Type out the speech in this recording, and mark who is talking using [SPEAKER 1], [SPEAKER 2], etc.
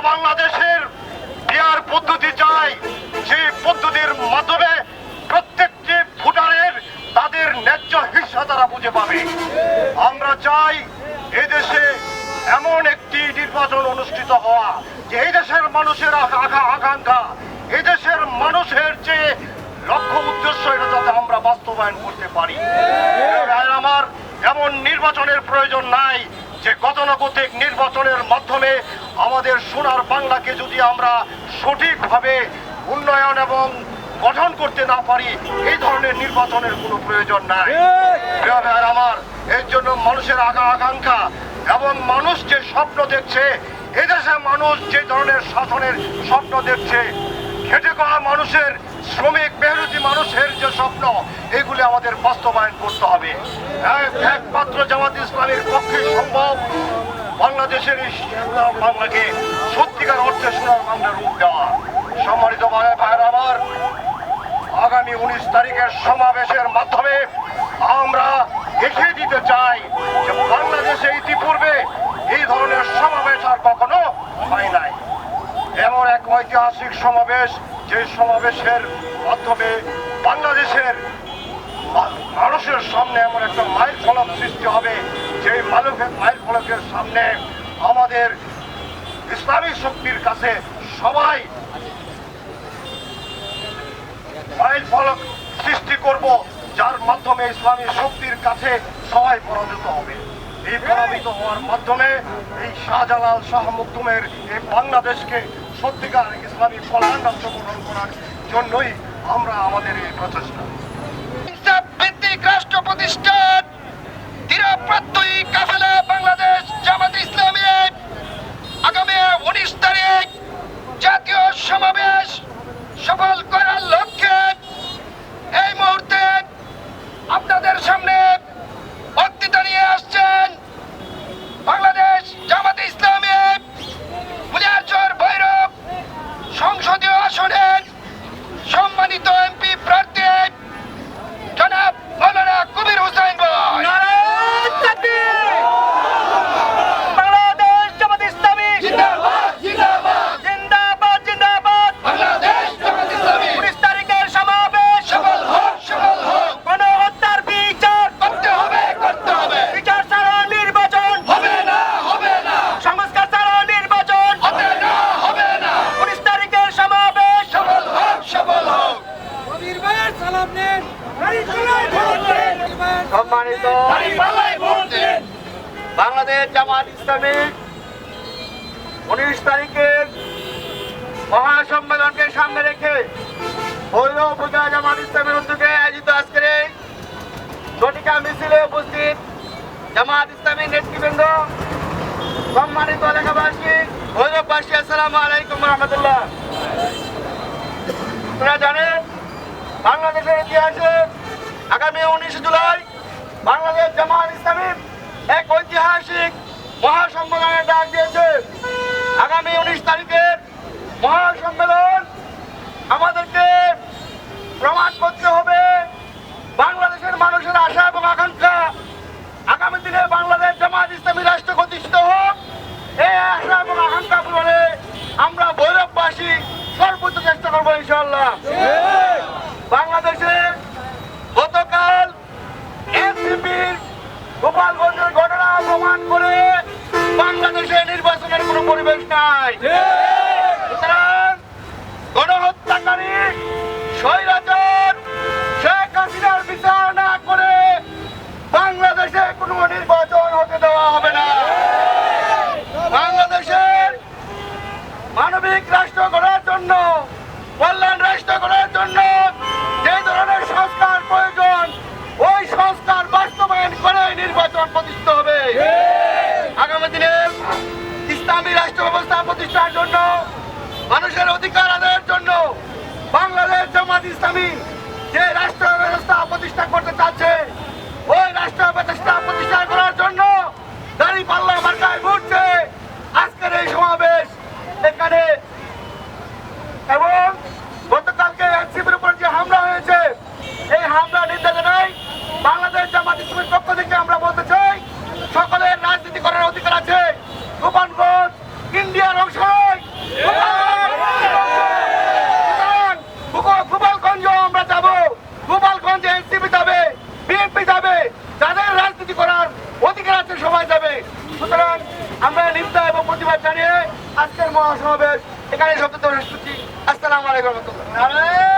[SPEAKER 1] বাংলাদেশের বিয়ার পদ্ধতি চাই। সেই পদ্ধতির মাধ্যমে প্রত্যেকটি ভোটারের তাদের ন্যায্য হিস্সা তারা বুঝে পাবে। আমরা চাই এদেশে এমন একটি নির্বাচন অনুষ্ঠিত হওয়া, যে এই দেশের মানুষের আকা- আকাঙ্ক্ষা, এই দেশের মানুষের যে লক্ষ্য উদ্দেশ্য, এটা যাতে আমরা বাস্তবায়ন করতে পারি। আমার এমন নির্বাচনের প্রয়োজন নাই, যে গতানুগতিক নির্বাচনের মাধ্যমে আমাদের সোনার বাংলাকে যদি আমরা সঠিকভাবে উন্নয়ন এবং গঠন করতে না পারি এই ধরনের নির্বাচনের কোনো প্রয়োজন নাই। ভাইয়ের আমার এর জন্য মানুষের আগা আকাঙ্ক্ষা এবং মানুষ যে স্বপ্ন দেখছে এদেশে মানুষ যে ধরনের শাসনের স্বপ্ন দেখছে খেটে খাওয়া মানুষের শ্রমিক মেহনতি মানুষের যে স্বপ্ন এগুলি আমাদের বাস্তবায়ন করতে হবে। এক- একমাত্র জামাত ইসলামের পক্ষে সম্ভব, বাংলাদেশের বাংলাকে সত্যিকার অর্থে সোনার রূপ দেওয়া। সম্মানিত ভাই, ভাইয়ের আমার, আগামী উনিশ তারিখের সমাবেশের মাধ্যমে আমরা দেখিয়ে দিতে চাই যে বাংলাদেশে ইতিপূর্বে এই ধরনের সমাবেশ আর কখনো হয় নাই। এমন এক ঐতিহাসিক সমাবেশ, যে সমাবেশের মাধ্যমে বাংলাদেশের মানুষের সামনে এমন একটা মাইল ফলক সৃষ্টি হবে যে মালকের মাইল ফলকের সামনে আমাদের ইসলামী শক্তির কাছে সবাই মাইল ফলক সৃষ্টি করব, যার মাধ্যমে ইসলামী শক্তির কাছে সবাই পরাজিত হবে। এই পরাজিত হওয়ার মাধ্যমে এই শাহজালাল শাহ মুক্তুমের এই বাংলাদেশকে সত্যিকার ইসলামী কল্যাণ গঠন করার জন্যই আমরা আমাদের এই প্রচেষ্টা।
[SPEAKER 2] ভিত্তিক রাষ্ট্র প্রতিষ্ঠান কাফেলা বাংলাদেশ জামাত ইসলামী আগামী উনিশ তারিখ জাতীয় সমাবেশ সফল করার লক্ষ্যে এই মুহূর্তে আপনাদের সামনে বক্তৃতা নিয়ে আসছেন বাংলাদেশ জামাত ইসলামী বুলিয়ারচর ভৈরব সংসদীয় আসনের সম্মানিত এমপি প্রার্থী জনাব মৌলানা কবির হুসাইন ভাই
[SPEAKER 3] বাংলাদেশ জামাত ইসলামী
[SPEAKER 2] জিন্দাবাদ জিন্দাবাদ
[SPEAKER 3] জিন্দাবাদ জিন্দাবাদ
[SPEAKER 2] বাংলাদেশ জামাত ইসলামী
[SPEAKER 3] উনিশ তারিখের সমাবেশ
[SPEAKER 2] সফল হোক সফল হোক
[SPEAKER 3] গণহত্যার বিচার
[SPEAKER 2] করতে হবে করতে হবে
[SPEAKER 3] বিচার ছাড়া নির্বাচন
[SPEAKER 2] হবে না হবে না
[SPEAKER 3] সংস্কার ছাড়া নির্বাচন
[SPEAKER 2] হবে না হবে না
[SPEAKER 3] উনিশ তারিখের সমাবেশ
[SPEAKER 2] সফল হোক সফল হোক
[SPEAKER 3] সম্মানিত বাংলাদেশ জামাত ইসলামী উনিশ তারিখের মহাসম্মেলনকে সামনে রেখে ভৈরব পূজা জামাত ইসলামের উদ্যোগে আয়োজিত আজকের এই ঝটিকা মিছিলে উপস্থিত জামাত ইসলামী নেতৃবৃন্দ সম্মানিত এলাকাবাসী ভৈরববাসী আসসালামু আলাইকুম রহমতুল্লাহ। আপনারা জানেন বাংলাদেশের ইতিহাসে আগামী উনিশ জুলাই বাংলাদেশ জামাত ইসলামী এক ঐতিহাসিক মহাসম্মেলনের ডাক দিয়েছে। আগামী উনিশ তারিখের মহাসম্মেলন আমাদেরকে প্রমাণ করতে হবে বাংলাদেশের মানুষের আশা এবং আকাঙ্ক্ষা। আগামী দিনে বাংলাদেশ জামাত ইসলামী রাষ্ট্র প্রতিষ্ঠিত হোক, এই আশা এবং আকাঙ্ক্ষা পূরণে আমরা ভৈরববাসী সর্বোচ্চ চেষ্টা করব ইনশাল্লাহ বাংলাদেশে গতকাল এনসিপির গোপালগঞ্জের ঘটনা প্রমাণ করে বাংলাদেশে নির্বাচনের কোনো পরিবেশ নাই। নির্বাচন হতে দেওয়া হবে না। বাংলাদেশের মানবিক রাষ্ট্র গড়ার জন্য, কল্যাণ রাষ্ট্র গড়ার নির্বাচন প্রতিষ্ঠিত হবে। আগামী দিনে ইসলামী রাষ্ট্র ব্যবস্থা প্রতিষ্ঠার জন্য, মানুষের অধিকার আদায়ের জন্য বাংলাদেশ জামাত ইসলামী যে রাষ্ট্র ব্যবস্থা প্রতিষ্ঠা করতে চাচ্ছে ইন্ডিয়ার অংশ গোপালগঞ্জ আমরা যাব। গোপালগঞ্জ এনসিপি যাবে, বিএনপি যাবে, যাদের রাজনীতি করার অধিকার আছে, সবাই যাবে। সুতরাং আমরা নিন্দা এবং প্রতিবাদ জানিয়ে আজকের মহাসমাবেশ এখানে শব্দ আসসালামু আলাইকুম রহমতুল্লাহ।